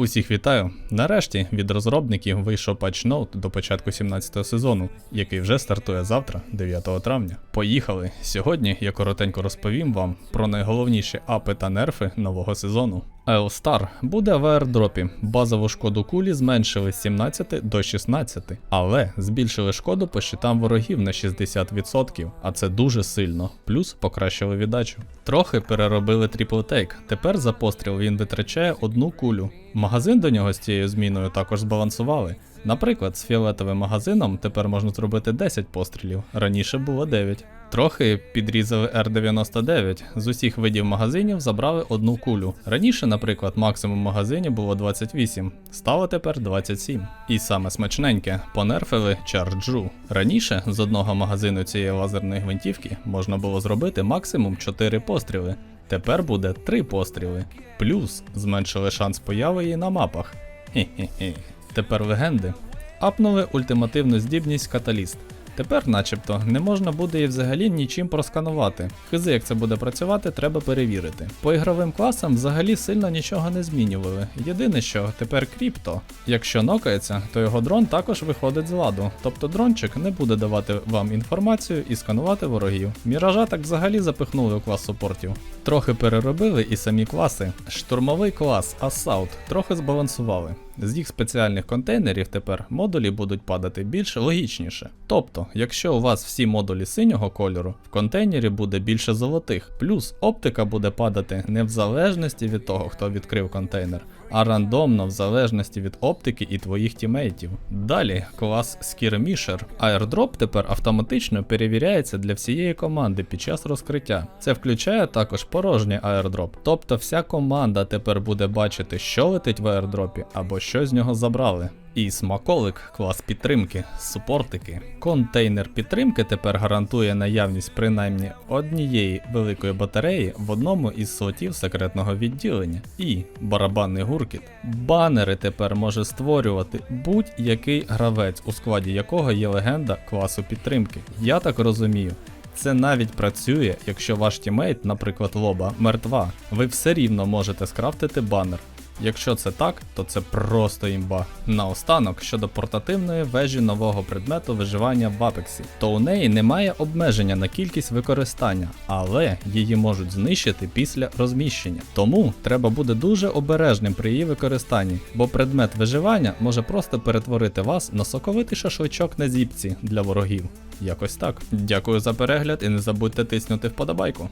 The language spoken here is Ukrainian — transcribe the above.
Усіх вітаю! Нарешті від розробників вийшов патч ноут до початку 17-го сезону, який вже стартує завтра, 9 травня. Поїхали! Сьогодні я коротенько розповім вам про найголовніші апи та нерфи нового сезону. Elstar буде в аердропі. Базову шкоду кулі зменшили з 17 до 16, але збільшили шкоду по щитам ворогів на 60%, а це дуже сильно. Плюс покращили віддачу. Трохи переробили тріплтейк. Тепер за постріл він витрачає одну кулю. Магазин до нього з цією зміною також збалансували. Наприклад, з фіолетовим магазином тепер можна зробити 10 пострілів, раніше було 9. Трохи підрізали R99. З усіх видів магазинів забрали одну кулю. Раніше, наприклад, максимум в магазині було 28, стало тепер 27. І саме смачненьке, понерфили чарджу. Раніше з одного магазину цієї лазерної гвинтівки можна було зробити максимум 4 постріли. Тепер буде 3 постріли. Плюс зменшили шанс появи її на мапах. Хе-хе-хе. Тепер легенди. Апнули ультимативну здібність каталіст. Тепер, начебто, не можна буде її взагалі нічим просканувати. Хизи, як це буде працювати, треба перевірити. По ігровим класам взагалі сильно нічого не змінювали. Єдине що, тепер кріпто. Якщо нокається, то його дрон також виходить з ладу. Тобто дрончик не буде давати вам інформацію і сканувати ворогів. Міража так взагалі запихнули у клас супортів. Трохи переробили і самі класи. Штурмовий клас Assault трохи збалансували. З їх спеціальних контейнерів тепер модулі будуть падати більш логічніше. Тобто, якщо у вас всі модулі синього кольору, в контейнері буде більше золотих, плюс оптика буде падати не в залежності від того, хто відкрив контейнер, а рандомно в залежності від оптики і твоїх тімейтів. Далі клас Skirmisher. Airdrop тепер автоматично перевіряється для всієї команди під час розкриття. Це включає також порожній airdrop. Тобто вся команда тепер буде бачити, що летить в airdropі або що з нього забрали. І смаколик, клас підтримки, супортики. Контейнер підтримки тепер гарантує наявність принаймні однієї великої батареї в одному із слотів секретного відділення. І барабанний гуркіт. Банери тепер може створювати будь-який гравець, у складі якого є легенда класу підтримки. Я так розумію. Це навіть працює, якщо ваш тімейт, наприклад, лоба, мертва. Ви все рівно можете скрафтити банер. Якщо це так, то це просто імба. Наостанок щодо портативної вежі нового предмету виживання в Апексі, то у неї немає обмеження на кількість використання, але її можуть знищити після розміщення. Тому треба бути дуже обережним при її використанні, бо предмет виживання може просто перетворити вас на соковитий шашличок на зіпці для ворогів. Якось так. Дякую за перегляд і не забудьте тиснути вподобайку.